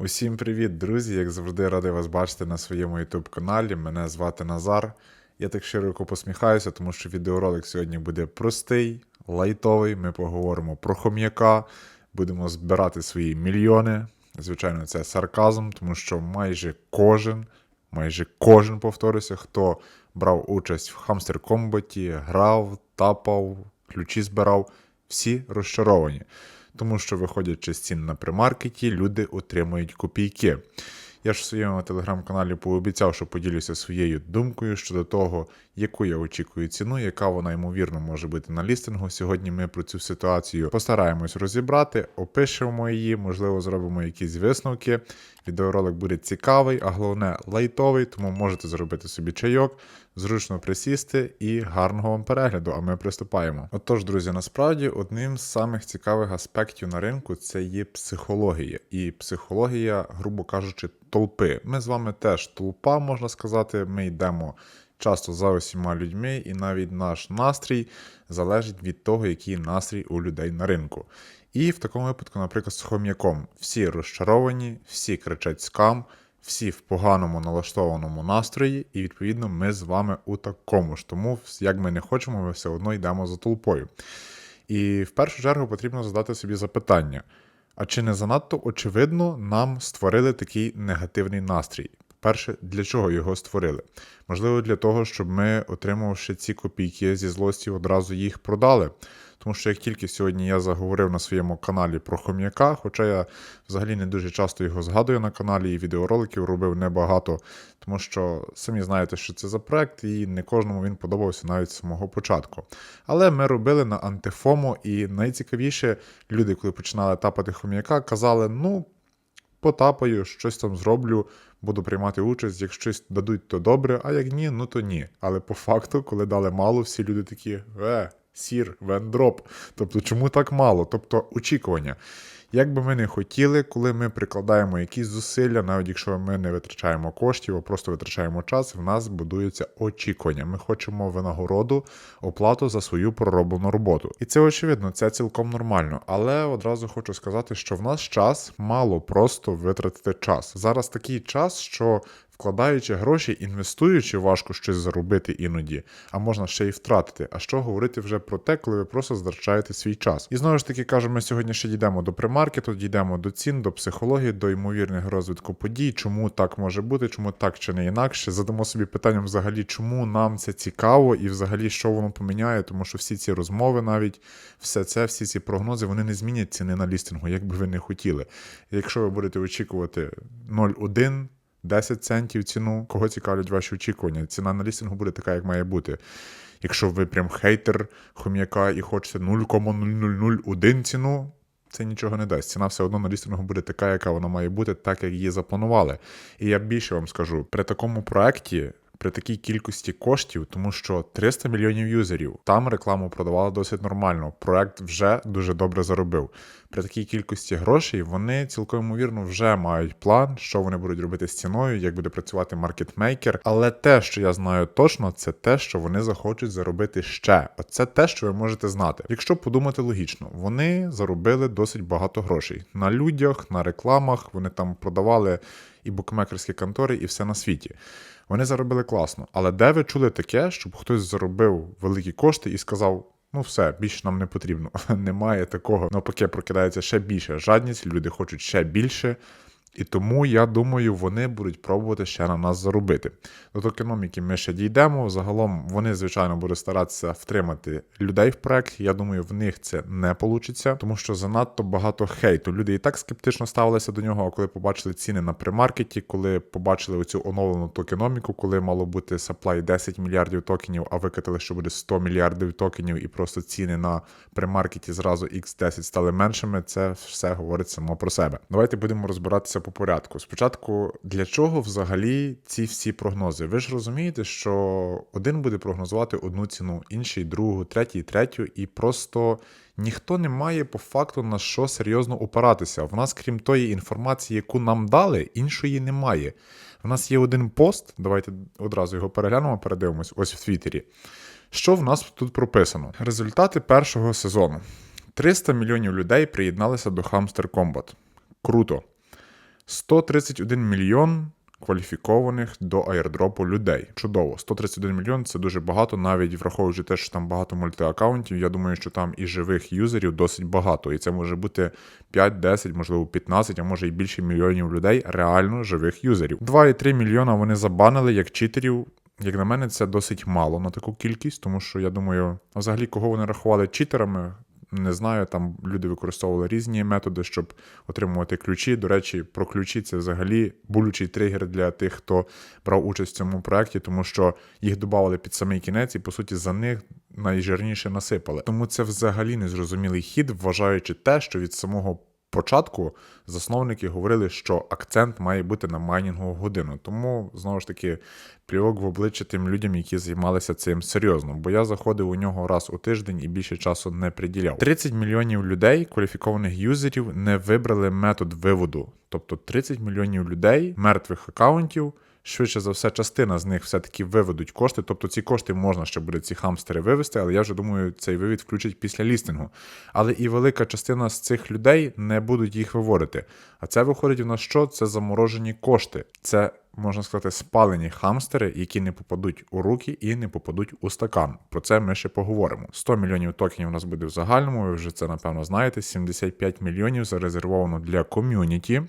Усім привіт, друзі! Як завжди, радий вас бачити на своєму YouTube каналі. Мене звати Назар. Я так широко посміхаюся, тому що відеоролик сьогодні буде простий, лайтовий. Ми поговоримо про хом'яка, будемо збирати свої мільйони. Звичайно, це сарказм, тому що майже кожен, майже кожен, повторюся, хто брав участь в хамстер комбаті, грав, тапав, ключі збирав, всі розчаровані тому що, виходячи з цін на примаркеті, люди отримують копійки. Я ж в своєму телеграм-каналі пообіцяв, що поділюся своєю думкою щодо того, яку я очікую ціну, яка вона ймовірно може бути на лістингу. Сьогодні ми про цю ситуацію постараємось розібрати, опишемо її, можливо, зробимо якісь висновки. Відеоролик буде цікавий, а головне лайтовий, тому можете зробити собі чайок, зручно присісти і гарного вам перегляду. А ми приступаємо. Отож, друзі, насправді одним з самих цікавих аспектів на ринку це є психологія. І психологія, грубо кажучи, толпи. Ми з вами теж толпа, можна сказати. Ми йдемо часто за усіма людьми, і навіть наш настрій залежить від того, який настрій у людей на ринку. І в такому випадку, наприклад, з хом'яком всі розчаровані, всі кричать скам, всі в поганому налаштованому настрої, і відповідно ми з вами у такому ж. Тому, як ми не хочемо, ми все одно йдемо за толпою. І в першу чергу потрібно задати собі запитання: а чи не занадто очевидно нам створили такий негативний настрій? Перше, для чого його створили? Можливо, для того, щоб ми, отримавши ці копійки зі злості, одразу їх продали. Тому що як тільки сьогодні я заговорив на своєму каналі про хом'яка, хоча я взагалі не дуже часто його згадую на каналі, і відеороликів робив небагато, тому що самі знаєте, що це за проект, і не кожному він подобався навіть з самого початку. Але ми робили на антифому, і найцікавіше люди, коли починали тапати хом'яка, казали: ну, потапаю, щось там зроблю. Буду приймати участь, як щось дадуть, то добре, а як ні, ну то ні. Але по факту, коли дали мало, всі люди такі, е, сір, вендроп. Тобто, чому так мало? Тобто очікування. Як би ми не хотіли, коли ми прикладаємо якісь зусилля, навіть якщо ми не витрачаємо коштів, а просто витрачаємо час, в нас будується очікування. Ми хочемо винагороду, оплату за свою пророблену роботу. І це очевидно, це цілком нормально. Але одразу хочу сказати, що в нас час мало просто витратити час. Зараз такий час, що Вкладаючи гроші, інвестуючи, важко щось заробити іноді, а можна ще й втратити. А що говорити вже про те, коли ви просто здрачаєте свій час? І знову ж таки кажемо, ми сьогодні ще дійдемо до примаркету, дійдемо до цін, до психології, до ймовірних розвитку подій, чому так може бути, чому так чи не інакше. Задамо собі питанням взагалі, чому нам це цікаво і взагалі що воно поміняє, тому що всі ці розмови, навіть все це, всі ці прогнози, вони не змінять ціни на лістингу, як би ви не хотіли. Якщо ви будете очікувати 0,1, 10 центів ціну. Кого цікавлять ваші очікування? Ціна на лістингу буде така, як має бути. Якщо ви прям хейтер хом'яка і хочете 0,0001 ціну, це нічого не дасть. Ціна все одно на лістингу буде така, яка вона має бути, так як її запланували. І я більше вам скажу, при такому проекті при такій кількості коштів, тому що 300 мільйонів юзерів там рекламу продавали досить нормально. Проект вже дуже добре заробив. При такій кількості грошей вони цілком ймовірно вже мають план, що вони будуть робити з ціною, як буде працювати маркетмейкер. Але те, що я знаю точно, це те, що вони захочуть заробити ще. Оце те, що ви можете знати. Якщо подумати логічно, вони заробили досить багато грошей на людях, на рекламах. Вони там продавали і букмекерські контори, і все на світі. Вони заробили класно. Але де ви чули таке, щоб хтось заробив великі кошти і сказав: ну все, більше нам не потрібно. Немає такого. Навпаки, прокидається ще більше жадність, люди хочуть ще більше. І тому я думаю, вони будуть пробувати ще на нас заробити. До токеноміки ми ще дійдемо. Загалом вони, звичайно, будуть старатися втримати людей в проект. Я думаю, в них це не вийде, тому що занадто багато хейту. Люди і так скептично ставилися до нього, а коли побачили ціни на примаркеті, коли побачили оцю оновлену токеноміку, коли мало бути supply 10 мільярдів токенів, а викатили, що буде 100 мільярдів токенів, і просто ціни на примаркеті зразу X10 стали меншими. Це все говорить само про себе. Давайте будемо розбиратися по порядку. Спочатку, для чого взагалі ці всі прогнози? Ви ж розумієте, що один буде прогнозувати одну ціну, інший другу, третій, третю, і просто ніхто не має по факту на що серйозно опиратися. В нас, крім тої інформації, яку нам дали, іншої немає. В нас є один пост, давайте одразу його переглянемо, передивимось, ось в Твіттері. Що в нас тут прописано? Результати першого сезону. 300 мільйонів людей приєдналися до Hamster Combat. Круто. 131 мільйон кваліфікованих до аірдропу людей. Чудово, 131 мільйон це дуже багато, навіть враховуючи те, що там багато мультиаккаунтів. Я думаю, що там і живих юзерів досить багато. І це може бути 5, 10, можливо, 15, а може і більше мільйонів людей, реально живих юзерів. 2,3 мільйона вони забанили як читерів. Як на мене, це досить мало на таку кількість, тому що я думаю, взагалі кого вони рахували читерами, не знаю. Там люди використовували різні методи, щоб отримувати ключі. До речі, про ключі це взагалі болючий тригер для тих, хто брав участь в цьому проєкті, тому що їх додавали під самий кінець, і по суті за них найжирніше насипали. Тому це взагалі незрозумілий хід, вважаючи те, що від самого. Початку засновники говорили, що акцент має бути на майнінгову годину. Тому знову ж таки плівок в обличчя тим людям, які займалися цим серйозно. Бо я заходив у нього раз у тиждень і більше часу не приділяв. 30 мільйонів людей, кваліфікованих юзерів, не вибрали метод виводу. Тобто 30 мільйонів людей, мертвих акаунтів. Швидше за все, частина з них все-таки виведуть кошти. Тобто ці кошти можна ще буде ці хамстери вивести, але я вже думаю, цей вивід включать після лістингу. Але і велика частина з цих людей не будуть їх виводити. А це виходить у нас що? Це заморожені кошти. Це можна сказати, спалені хамстери, які не попадуть у руки і не попадуть у стакан. Про це ми ще поговоримо. 100 мільйонів токенів у нас буде в загальному. Ви вже це напевно знаєте. 75 мільйонів зарезервовано для ком'юніті.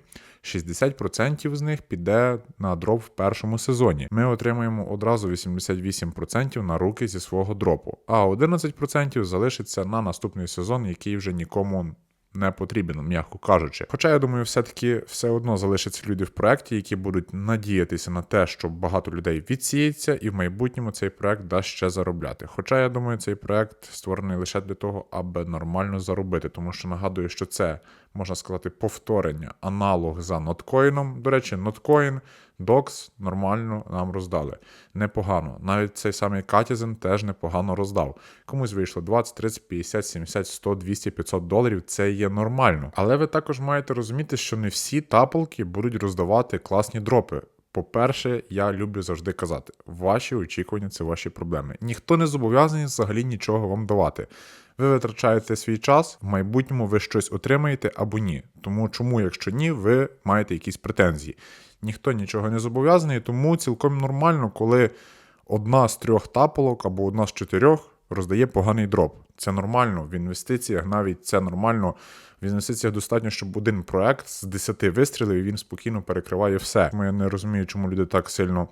60% з них піде на дроп в першому сезоні. Ми отримаємо одразу 88% на руки зі свого дропу, а 11% залишиться на наступний сезон, який вже нікому не потрібен, м'яко кажучи. Хоча я думаю, все-таки все одно залишаться люди в проєкті, які будуть надіятися на те, що багато людей відсіється, і в майбутньому цей проект дасть ще заробляти. Хоча я думаю, цей проект створений лише для того, аби нормально заробити, тому що нагадую, що це можна сказати повторення, аналог за ноткоїном. До речі, ноткоін Докс нормально нам роздали. Непогано. Навіть цей самий Катізен теж непогано роздав. Комусь вийшло 20, 30, 50, 70, 100, 200, 500 доларів. Це є нормально. Але ви також маєте розуміти, що не всі тапалки будуть роздавати класні дропи. По-перше, я люблю завжди казати, ваші очікування це ваші проблеми. Ніхто не зобов'язаний взагалі нічого вам давати. Ви витрачаєте свій час, в майбутньому ви щось отримаєте або ні. Тому чому, якщо ні, ви маєте якісь претензії ніхто нічого не зобов'язаний, тому цілком нормально, коли одна з трьох тапалок або одна з чотирьох роздає поганий дроп. Це нормально в інвестиціях, навіть це нормально. В інвестиціях достатньо, щоб один проект з 10 вистрілів і він спокійно перекриває все. Тому я не розумію, чому люди так сильно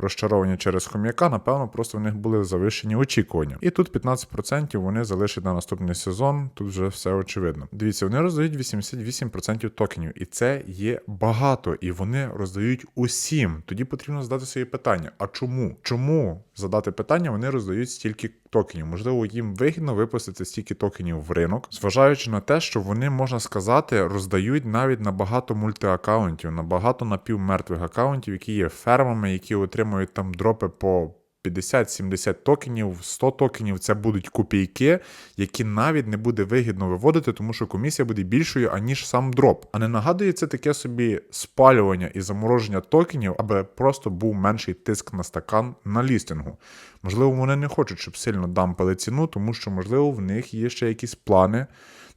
розчаровані через хом'яка. Напевно, просто в них були завищені очікування. І тут 15% вони залишать на наступний сезон. Тут вже все очевидно. Дивіться, вони роздають 88% токенів, і це є багато, і вони роздають усім. Тоді потрібно задати собі питання: а чому? Чому задати питання? Вони роздають стільки токенів. Можливо, їм вигідно випустити стільки токенів в ринок, зважаючи на те, що вони можна сказати роздають навіть на багато мультиаккаунтів, на багато напівмертвих аккаунтів, які є фермами, які отримують там дропи по. 50-70 токенів, 100 токенів це будуть копійки, які навіть не буде вигідно виводити, тому що комісія буде більшою, аніж сам дроп. А не нагадує це таке собі спалювання і замороження токенів, аби просто був менший тиск на стакан на лістингу. Можливо, вони не хочуть, щоб сильно дампали ціну, тому що, можливо, в них є ще якісь плани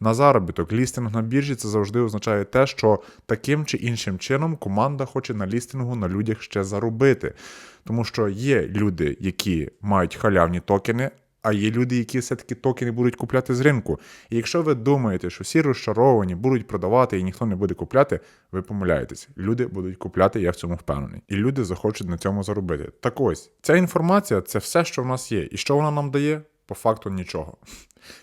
на заробіток. Лістинг на біржі це завжди означає те, що таким чи іншим чином команда хоче на лістингу на людях ще заробити. Тому що є люди, які мають халявні токени. А є люди, які все-таки токени будуть купляти з ринку. І якщо ви думаєте, що всі розчаровані будуть продавати і ніхто не буде купляти, ви помиляєтесь. Люди будуть купляти, я в цьому впевнений. І люди захочуть на цьому заробити. Так ось, ця інформація це все, що в нас є. І що вона нам дає? По факту нічого.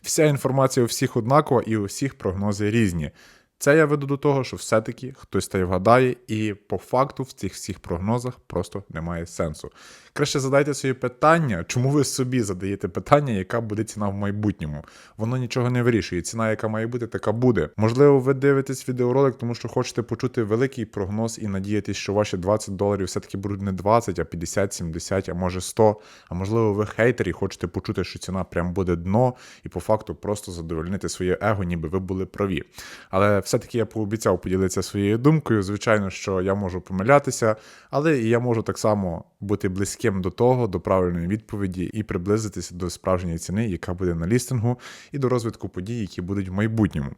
Вся інформація у всіх однакова і у всіх прогнози різні. Це я веду до того, що все-таки хтось та й вгадає, і по факту в цих всіх прогнозах просто немає сенсу. Краще задайте собі питання, чому ви собі задаєте питання, яка буде ціна в майбутньому. Воно нічого не вирішує. Ціна, яка має бути, така буде. Можливо, ви дивитесь відеоролик, тому що хочете почути великий прогноз і надіятись, що ваші 20 доларів все-таки будуть не 20, а 50, 70, а може 100. А можливо, ви хейтері, хочете почути, що ціна прям буде дно, і по факту просто задовольнити своє его, ніби ви були праві. Але все-таки я пообіцяв поділитися своєю думкою. Звичайно, що я можу помилятися, але і я можу так само бути близьким до того, до правильної відповіді і приблизитися до справжньої ціни, яка буде на лістингу, і до розвитку подій, які будуть в майбутньому.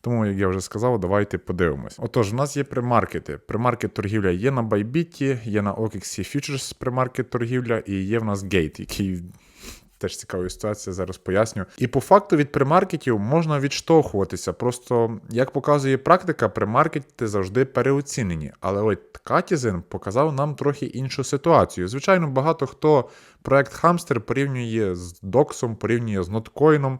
Тому, як я вже сказав, давайте подивимось. Отож, у нас є примаркети. Примаркет торгівля є на Bybit, є на OKX Futures примаркет торгівля, і є в нас Gate, який. Теж цікава ситуація, зараз поясню. І по факту від примаркетів можна відштовхуватися. Просто, як показує практика, примаркети завжди переоцінені. Але от Катізен показав нам трохи іншу ситуацію. Звичайно, багато хто проект Хамстер порівнює з Доксом, порівнює з ноткоїном.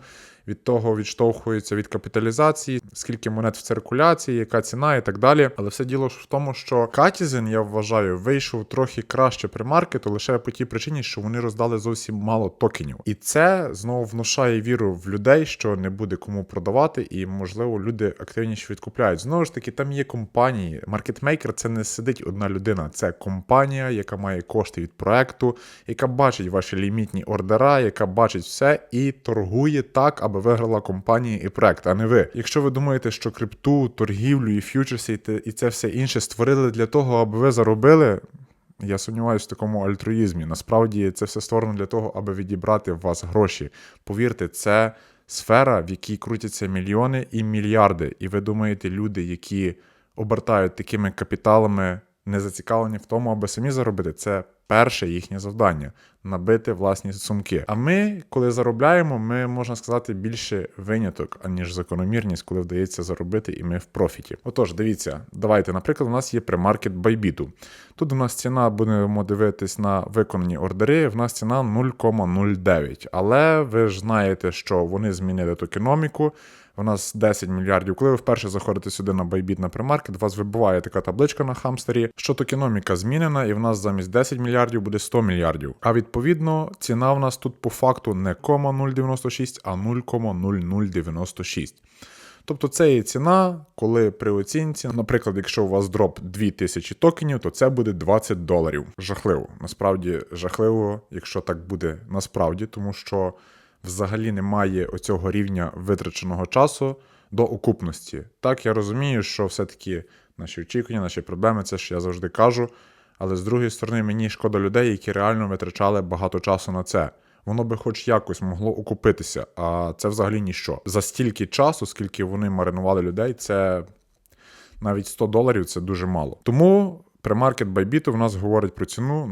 Від того відштовхується від капіталізації, скільки монет в циркуляції, яка ціна і так далі. Але все діло в тому, що Катізен, я вважаю, вийшов трохи краще при маркету лише по тій причині, що вони роздали зовсім мало токенів. І це знову внушає віру в людей, що не буде кому продавати, і можливо люди активніше відкупляють. Знову ж таки, там є компанії. Маркетмейкер це не сидить одна людина, це компанія, яка має кошти від проекту, яка бачить ваші лімітні ордера, яка бачить все і торгує так, аби виграла компанія і проект, а не ви. Якщо ви думаєте, що крипту, торгівлю і те- і це все інше створили для того, аби ви заробили. Я сумніваюся в такому альтруїзмі. Насправді це все створено для того, аби відібрати в вас гроші. Повірте, це сфера, в якій крутяться мільйони і мільярди. І ви думаєте, люди, які обертають такими капіталами, не зацікавлені в тому, аби самі заробити, це перше їхнє завдання набити власні сумки. А ми, коли заробляємо, ми можна сказати більше виняток, аніж закономірність, коли вдається заробити, і ми в профіті. Отож, дивіться, давайте, наприклад, у нас є премаркет Байбіту. Тут у нас ціна, будемо дивитись на виконані ордери, в нас ціна 0,09. Але ви ж знаєте, що вони змінили токеноміку. У нас 10 мільярдів. Коли ви вперше заходите сюди на Bybit на премаркет, вас вибиває така табличка на хамстері, що токеноміка змінена, і в нас замість 10 мільярдів буде 100 мільярдів. А відповідно, ціна в нас тут по факту не 0,096, а 0,0096. Тобто це є ціна, коли при оцінці, наприклад, якщо у вас дроп 2000 токенів, то це буде 20 доларів. Жахливо. Насправді жахливо, якщо так буде насправді, тому що взагалі немає оцього рівня витраченого часу до окупності. Так, я розумію, що все-таки наші очікування, наші проблеми, це ж я завжди кажу. Але з другої сторони, мені шкода людей, які реально витрачали багато часу на це. Воно би хоч якось могло окупитися, а це взагалі ніщо. За стільки часу, скільки вони маринували людей, це навіть 100 доларів це дуже мало. Тому премаркет Байбіту в нас говорить про ціну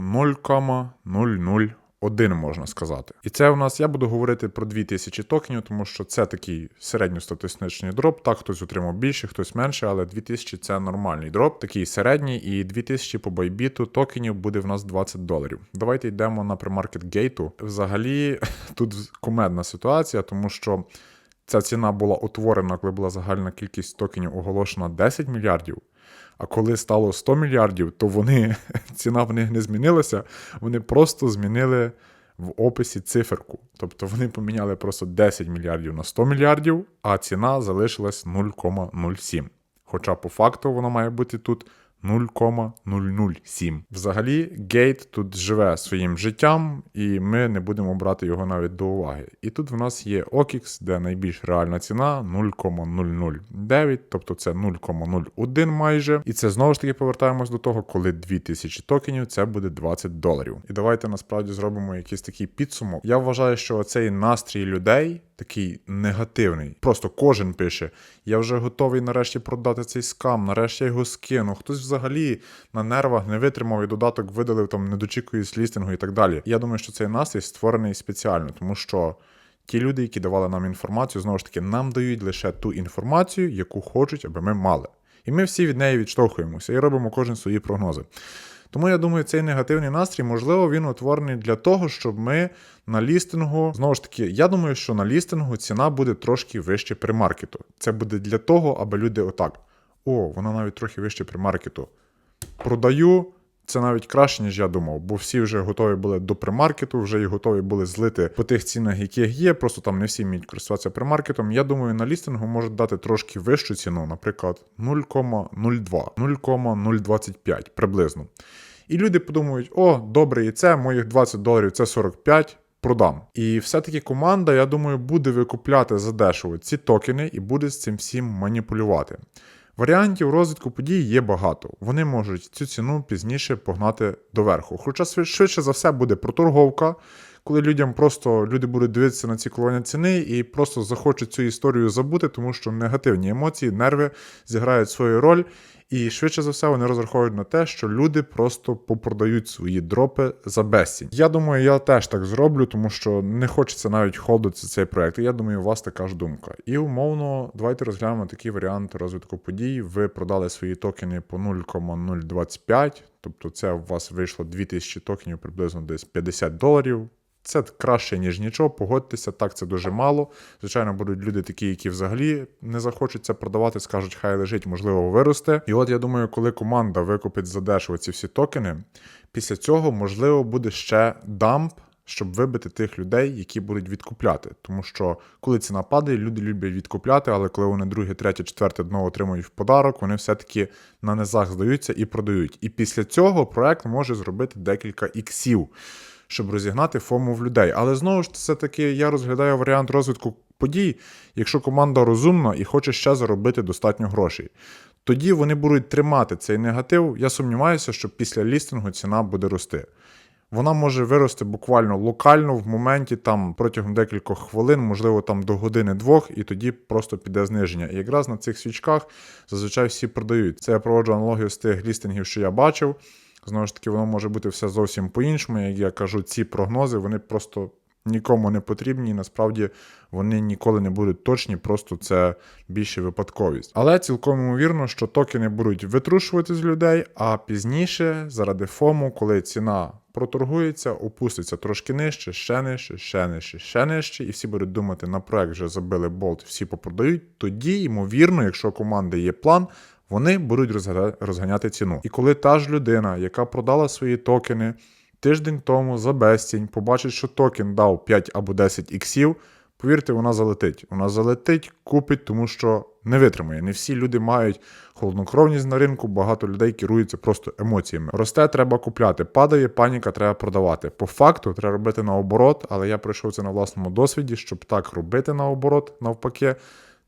0,001, можна сказати. І це у нас я буду говорити про 2000 токенів, тому що це такий середньостатистичний дроп. Так, хтось отримав більше, хтось менше, але 2000 це нормальний дроп, такий середній, і 2000 по байбіту токенів буде в нас 20 доларів. Давайте йдемо на премаркет гейту. Взагалі тут кумедна ситуація, тому що. Ця ціна була утворена, коли була загальна кількість токенів оголошена 10 мільярдів. А коли стало 100 мільярдів, то вони ціна в них не змінилася, вони просто змінили в описі циферку. Тобто вони поміняли просто 10 мільярдів на 100 мільярдів, а ціна залишилась 0,07. Хоча по факту вона має бути тут 0,007. Взагалі, гейт тут живе своїм життям, і ми не будемо брати його навіть до уваги. І тут в нас є OKX, де найбільш реальна ціна 0,009, тобто це 0,01 майже. І це знову ж таки повертаємось до того, коли 2000 токенів це буде 20 доларів. І давайте насправді зробимо якийсь такий підсумок. Я вважаю, що цей настрій людей. Такий негативний. Просто кожен пише: я вже готовий нарешті продати цей скам, нарешті я його скину. Хтось взагалі на нервах не витримав і додаток видалив, там не дочікуючись лістингу і так далі. Я думаю, що цей настрій створений спеціально, тому що ті люди, які давали нам інформацію, знову ж таки, нам дають лише ту інформацію, яку хочуть, аби ми мали. І ми всі від неї відштовхуємося і робимо кожен свої прогнози. Тому я думаю, цей негативний настрій, можливо, він утворений для того, щоб ми на лістингу, знову ж таки, я думаю, що на лістингу ціна буде трошки вище примаркету. Це буде для того, аби люди отак. О, вона навіть трохи вище примаркету. Продаю. Це навіть краще, ніж я думав, бо всі вже готові були до примаркету, вже і готові були злити по тих цінах, яких є. Просто там не всі вміють користуватися примаркетом. Я думаю, на лістингу можуть дати трошки вищу ціну, наприклад, 0,02, 0,025 приблизно. І люди подумають: о, добре, і це, моїх 20 доларів це 45. продам. І все-таки команда, я думаю, буде викупляти задешево ці токени і буде з цим всім маніпулювати. Варіантів розвитку подій є багато. Вони можуть цю ціну пізніше погнати доверху. Хоча швидше за все буде проторговка, коли людям просто люди будуть дивитися на ці коливання ціни і просто захочуть цю історію забути, тому що негативні емоції, нерви зіграють свою роль. І швидше за все вони розраховують на те, що люди просто попродають свої дропи за безцінь. Я думаю, я теж так зроблю, тому що не хочеться навіть холдити цей проект. Я думаю, у вас така ж думка. І умовно, давайте розглянемо такий варіант розвитку подій. Ви продали свої токени по 0,025, тобто це у вас вийшло 2000 токенів, приблизно десь 50 доларів. Це краще, ніж нічого, погодьтеся, так це дуже мало. Звичайно, будуть люди такі, які взагалі не захочуть продавати, скажуть, хай лежить, можливо, виросте. І от я думаю, коли команда викупить задешево ці всі токени, після цього можливо буде ще дамп, щоб вибити тих людей, які будуть відкупляти. Тому що коли ціна падає, люди люблять відкупляти, але коли вони друге, третє, четверте дно отримують в подарок, вони все-таки на низах здаються і продають. І після цього проект може зробити декілька іксів щоб розігнати фому в людей. Але знову ж все таки я розглядаю варіант розвитку подій, якщо команда розумна і хоче ще заробити достатньо грошей. Тоді вони будуть тримати цей негатив. Я сумніваюся, що після лістингу ціна буде рости. Вона може вирости буквально локально в моменті там протягом декількох хвилин, можливо, там до години-двох, і тоді просто піде зниження. І якраз на цих свічках зазвичай всі продають. Це я проводжу аналогію з тих лістингів, що я бачив. Знову ж таки, воно може бути все зовсім по-іншому. Як я кажу, ці прогнози вони просто нікому не потрібні, і насправді вони ніколи не будуть точні, просто це більше випадковість. Але цілком ймовірно, що токени будуть витрушувати з людей, а пізніше, заради ФОМу, коли ціна проторгується, опуститься трошки нижче, ще нижче, ще нижче, ще нижче, і всі будуть думати, на проект вже забили болт, всі попродають. Тоді, ймовірно, якщо команди є план. Вони будуть розганяти ціну. І коли та ж людина, яка продала свої токени тиждень тому за безцінь, побачить, що токен дав 5 або 10 іксів, повірте, вона залетить. Вона залетить, купить, тому що не витримає. Не всі люди мають холоднокровність на ринку, багато людей керуються просто емоціями. Росте, треба купляти, падає, паніка, треба продавати. По факту треба робити наоборот, але я пройшов це на власному досвіді, щоб так робити наоборот, навпаки.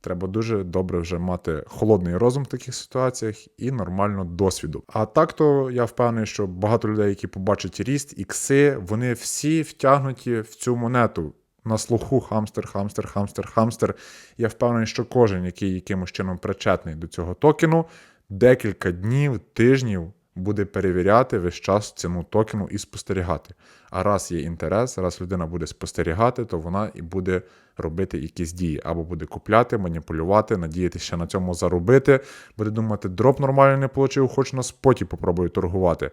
Треба дуже добре вже мати холодний розум в таких ситуаціях і нормально досвіду. А так то я впевнений, що багато людей, які побачать ріст, ікси, вони всі втягнуті в цю монету. На слуху хамстер, хамстер, хамстер, хамстер. Я впевнений, що кожен, який якимось чином причетний до цього токену, декілька днів, тижнів буде перевіряти весь час ціну токену і спостерігати. А раз є інтерес, раз людина буде спостерігати, то вона і буде робити якісь дії. Або буде купляти, маніпулювати, надіятися на цьому заробити, буде думати, дроп нормально не получив, хоч на споті попробую торгувати.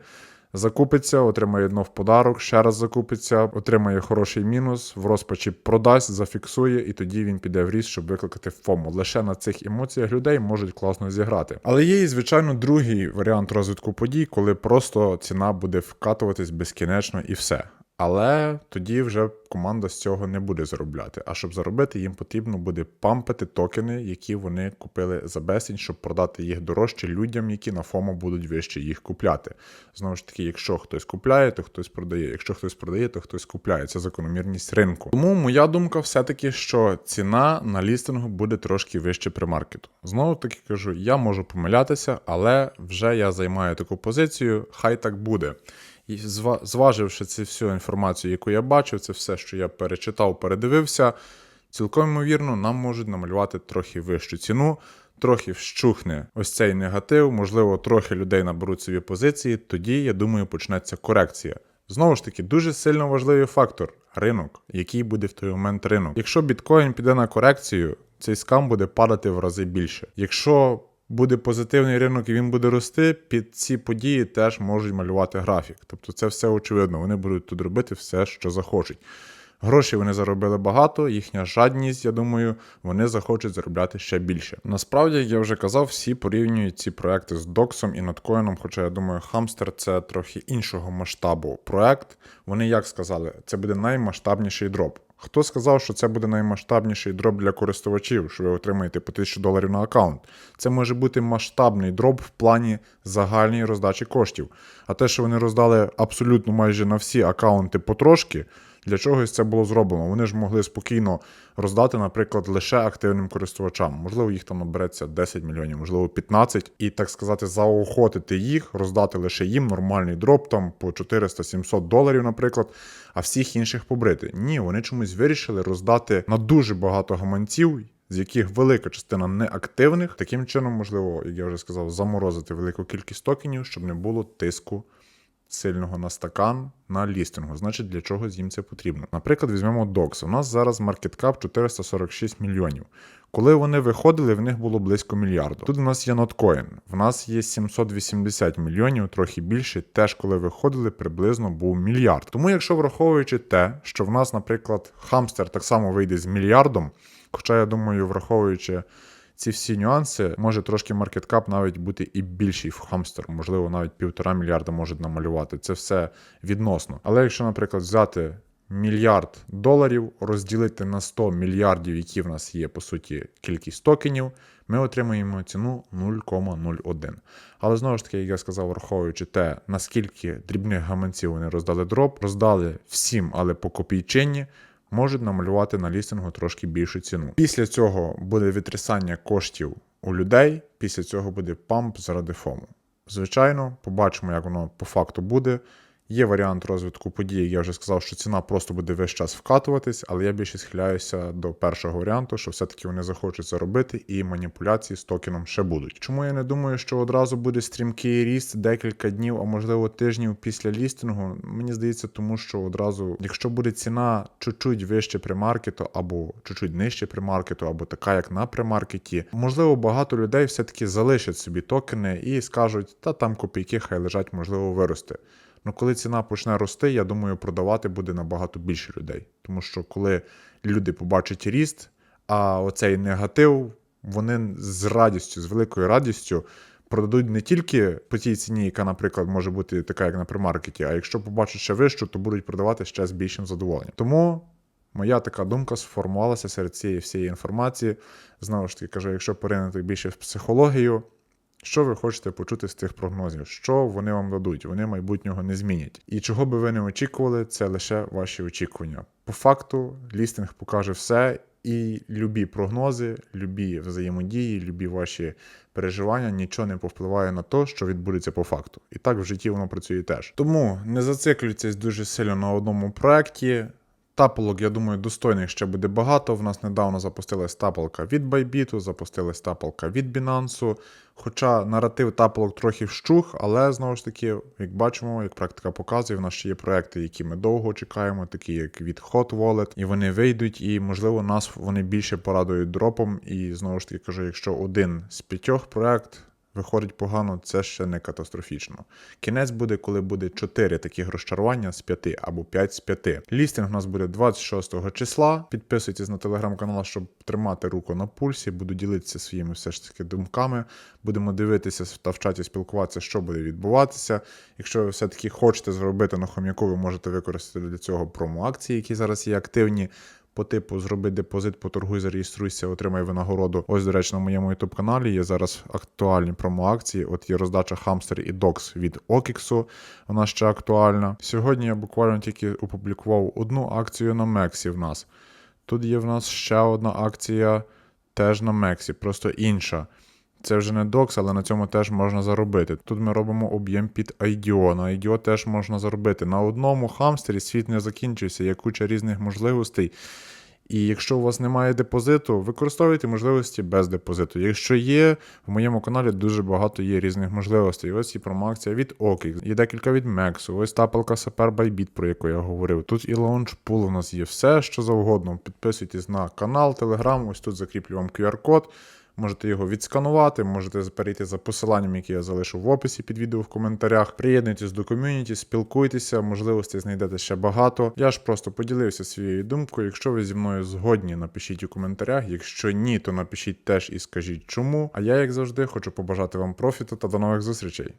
Закупиться, отримає дно в подарок, ще раз закупиться, отримає хороший мінус, в розпачі продасть, зафіксує, і тоді він піде в ріст, щоб викликати фому. Лише на цих емоціях людей можуть класно зіграти. Але є і, звичайно, другий варіант розвитку подій, коли просто ціна буде вкатуватись безкінечно і все. Але тоді вже команда з цього не буде заробляти. А щоб заробити, їм потрібно буде пампити токени, які вони купили за безцінь, щоб продати їх дорожче людям, які на ФОМО будуть вище їх купляти. Знову ж таки, якщо хтось купляє, то хтось продає. Якщо хтось продає, то хтось купляє. Це закономірність ринку. Тому моя думка все-таки, що ціна на лістингу буде трошки вище примаркету. Знову таки кажу, я можу помилятися, але вже я займаю таку позицію, хай так буде. І зва- зваживши цю всю інформацію, яку я бачив, це все, що я перечитав, передивився, цілком ймовірно, нам можуть намалювати трохи вищу ціну, трохи вщухне ось цей негатив, можливо, трохи людей наберуть собі позиції, тоді, я думаю, почнеться корекція. Знову ж таки, дуже сильно важливий фактор ринок, який буде в той момент ринок. Якщо біткоін піде на корекцію, цей скам буде падати в рази більше. Якщо буде позитивний ринок і він буде рости, під ці події теж можуть малювати графік. Тобто це все очевидно. Вони будуть тут робити все, що захочуть. Гроші вони заробили багато, їхня жадність, я думаю, вони захочуть заробляти ще більше. Насправді, як я вже казав, всі порівнюють ці проекти з Доксом і Надкоїном, хоча я думаю, Хамстер це трохи іншого масштабу проект. Вони як сказали, це буде наймасштабніший дроп. Хто сказав, що це буде наймасштабніший дроп для користувачів, що ви отримаєте по 1000 доларів на аккаунт? Це може бути масштабний дроп в плані загальної роздачі коштів. А те, що вони роздали абсолютно майже на всі аккаунти потрошки, Для чогось це було зроблено. Вони ж могли спокійно роздати, наприклад, лише активним користувачам. Можливо, їх там набереться 10 мільйонів, можливо, 15, і так сказати, заохотити їх, роздати лише їм нормальний дроп там по 400-700 доларів, наприклад, а всіх інших побрити. Ні, вони чомусь вирішили роздати на дуже багато гаманців. З яких велика частина неактивних, таким чином, можливо, як я вже сказав, заморозити велику кількість токенів, щоб не було тиску сильного на стакан на лістингу. Значить, для чого їм це потрібно? Наприклад, візьмемо DOX. У нас зараз маркеткап 446 мільйонів. Коли вони виходили, в них було близько мільярду. Тут у нас є Notcoin, в нас є 780 мільйонів, трохи більше. Теж коли виходили, приблизно був мільярд. Тому, якщо враховуючи те, що в нас, наприклад, хамстер так само вийде з мільярдом, хоча я думаю, враховуючи ці всі нюанси, може трошки маркеткап навіть бути і більший в хамстер, можливо, навіть півтора мільярда можуть намалювати. Це все відносно. Але якщо, наприклад, взяти мільярд доларів, розділити на 100 мільярдів, які в нас є, по суті, кількість токенів, ми отримуємо ціну 0,01. Але знову ж таки, як я сказав, враховуючи те, наскільки дрібних гаманців вони роздали дроп, роздали всім, але по копійчині можуть намалювати на лістингу трошки більшу ціну. Після цього буде відрисання коштів у людей, після цього буде памп заради фому. Звичайно, побачимо, як воно по факту буде. Є варіант розвитку подій, я вже сказав, що ціна просто буде весь час вкатуватись, але я більше схиляюся до першого варіанту, що все-таки вони захочуть заробити і маніпуляції з токеном ще будуть. Чому я не думаю, що одразу буде стрімкий ріст декілька днів, а можливо тижнів після лістингу? Мені здається, тому що одразу, якщо буде ціна чуть-чуть вище примаркету, або чуть-чуть нижче примаркету, або така, як на примаркеті, можливо, багато людей все-таки залишать собі токени і скажуть, та там копійки хай лежать, можливо, виросте. Ну, коли ціна почне рости, я думаю, продавати буде набагато більше людей. Тому що коли люди побачать ріст, а оцей негатив, вони з радістю, з великою радістю продадуть не тільки по тій ціні, яка, наприклад, може бути така, як на примаркеті, а якщо побачать ще вищу, то будуть продавати ще з більшим задоволенням. Тому. Моя така думка сформувалася серед цієї всієї інформації. Знову ж таки кажу, якщо поринути більше в психологію, що ви хочете почути з тих прогнозів? Що вони вам дадуть? Вони майбутнього не змінять. І чого би ви не очікували, це лише ваші очікування. По факту, лістинг покаже все, і любі прогнози, любі взаємодії, любі ваші переживання нічого не повпливає на те, що відбудеться по факту. І так в житті воно працює теж. Тому не зациклюйтесь дуже сильно на одному проєкті. Тапалок, я думаю, достойних ще буде багато. В нас недавно запустилась тапалка від Bybit, запустилась тапалка від Binance. Хоча наратив тапалок трохи вщух, але знову ж таки, як бачимо, як практика показує, в нас ще є проекти, які ми довго чекаємо, такі як від Hot Wallet, і вони вийдуть, і можливо нас вони більше порадують дропом. І знову ж таки кажу, якщо один з п'ятьох проект виходить погано, це ще не катастрофічно. Кінець буде, коли буде 4 таких розчарування з 5 або 5 з 5. Лістинг у нас буде 26 числа. Підписуйтесь на телеграм-канал, щоб тримати руку на пульсі. Буду ділитися своїми все ж таки думками. Будемо дивитися та в чаті спілкуватися, що буде відбуватися. Якщо ви все-таки хочете зробити на хом'яку, ви можете використати для цього промо-акції, які зараз є активні по типу зроби депозит, поторгуй, зареєструйся, отримай винагороду. Ось, до речі, на моєму youtube каналі є зараз актуальні промоакції. От є роздача хамстер і докс від Окіксу. Вона ще актуальна. Сьогодні я буквально тільки опублікував одну акцію на Мексі в нас. Тут є в нас ще одна акція теж на Мексі, просто інша. Це вже не докс, але на цьому теж можна заробити. Тут ми робимо об'єм під IDO. На IDO теж можна заробити. На одному хамстері світ не закінчився, є куча різних можливостей. І якщо у вас немає депозиту, використовуйте можливості без депозиту. Якщо є, в моєму каналі дуже багато є різних можливостей. Ось і промоакція від OKX, є декілька від Мексу, ось тапалка Сапер Bybit, про яку я говорив. Тут і лаунчпул у нас є все, що завгодно. Підписуйтесь на канал, телеграм, ось тут закріплю вам QR-код. Можете його відсканувати, можете перейти за посиланням, яке я залишу в описі під відео в коментарях. Приєднуйтесь до ком'юніті, спілкуйтеся, можливостей знайдете ще багато. Я ж просто поділився своєю думкою. Якщо ви зі мною згодні, напишіть у коментарях. Якщо ні, то напишіть теж і скажіть чому. А я, як завжди, хочу побажати вам профіту та до нових зустрічей.